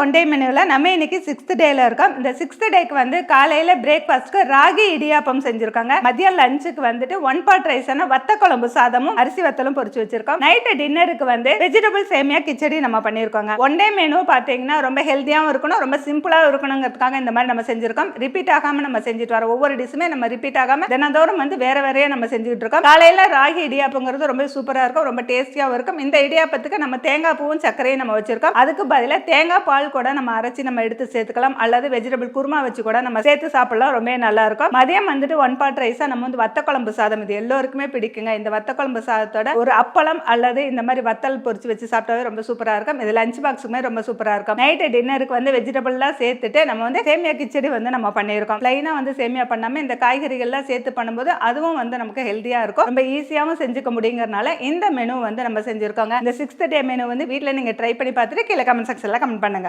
One day மெனுவில் நம்ம இன்னைக்கு சிக்ஸ்த் டேல இருக்கோம். இந்த சிக்ஸ்த் டேக்கு வந்து காலையில பிரேக்ஃபாஸ்ட்க்கு ராகி இடியாப்பம் செஞ்சிருக்காங்க. மதியம் லஞ்சுக்கு வந்துட்டு ஒன் பாட் ரைஸான வத்த குழம்பு சாதமும் அரிசி வத்தலும் பொரிச்சு வச்சிருக்கோம். நைட்டு டின்னருக்கு வந்து வெஜிடபிள் சேமியா கிச்சடி நம்ம பண்ணியிருக்கோங்க. ஒன் டே மெனு பார்த்தீங்கன்னா ரொம்ப ஹெல்த்தியாகவும் இருக்கணும் ரொம்ப சிம்பிளாகவும் இருக்கணுங்கிறதுக்காக இந்த மாதிரி நம்ம செஞ்சிருக்கோம். ரிப்பீட் ஆகாம நம்ம செஞ்சுட்டு வரோம் ஒவ்வொரு டிஷ்ஷுமே நம்ம ரிப்பீட் ஆகாம தினந்தோறும் வந்து வேற வேறையா நம்ம செஞ்சுட்டு இருக்கோம். காலையில ராகி இடியாப்பங்கிறது ரொம்ப சூப்பராக இருக்கும் ரொம்ப டேஸ்டியாகவும் இருக்கும். இந்த இடியாப்பத்துக்கு நம்ம தேங்காய் பூவும் சர்க்கரையும் நம்ம வச்சிருக்கோம். அதுக்கு பதிலாக தேங்காய் பால் கூட நம்ம அரைச்சி நம்ம எடுத்து சேர்த்துக்கலாம். அல்லது வெஜிடபிள் குருமா வச்சு கூட நம்ம சேர்த்து சாப்பிடலாம். ரொம்ப நல்லா இருக்கும். மதியம் வந்துட்டு ஒன் பாட் ரைஸா நம்ம வந்து வத்த குழம்பு சாதம். இது எல்லோருக்குமே பிடிக்குங்க. இந்த வத்த குழம்பு சாதத்தோட ஒரு அப்பளம் அல்லது இந்த மாதிரி வத்தல் பொரிச்சு வச்சு சாப்பிட்டாவே ரொம்ப சூப்பரா இருக்கும். இது லஞ்ச் பாக்ஸுமே ரொம்ப சூப்பரா இருக்கும். நைட்டு டின்னருக்கு வந்து வெஜிடபிள்லாம் சேர்த்துட்டு நம்ம வந்து சேமியா கிச்சடி வந்து நம்ம பண்ணியிருக்கோம். ப்ளைனா வந்து சேமியா பண்ணாம இந்த காய்கறிகள்லாம் சேர்த்து பண்ணும்போது அதுவும் வந்து நமக்கு ஹெல்த்தியா இருக்கும். ரொம்ப ஈஸியாகவும் செஞ்சுக்க முடியுங்கிறனால இந்த மெனு வந்து நம்ம செஞ்சிருக்கோங்க. இந்த சிக்ஸ்த் டே மெனு வந்து வீட்டில் நீங்க ட்ரை பண்ணி பார்த்துட்டு கீழே கமெண்ட் செக்ஷன்ல கமெண்ட் பண்ணுங்க.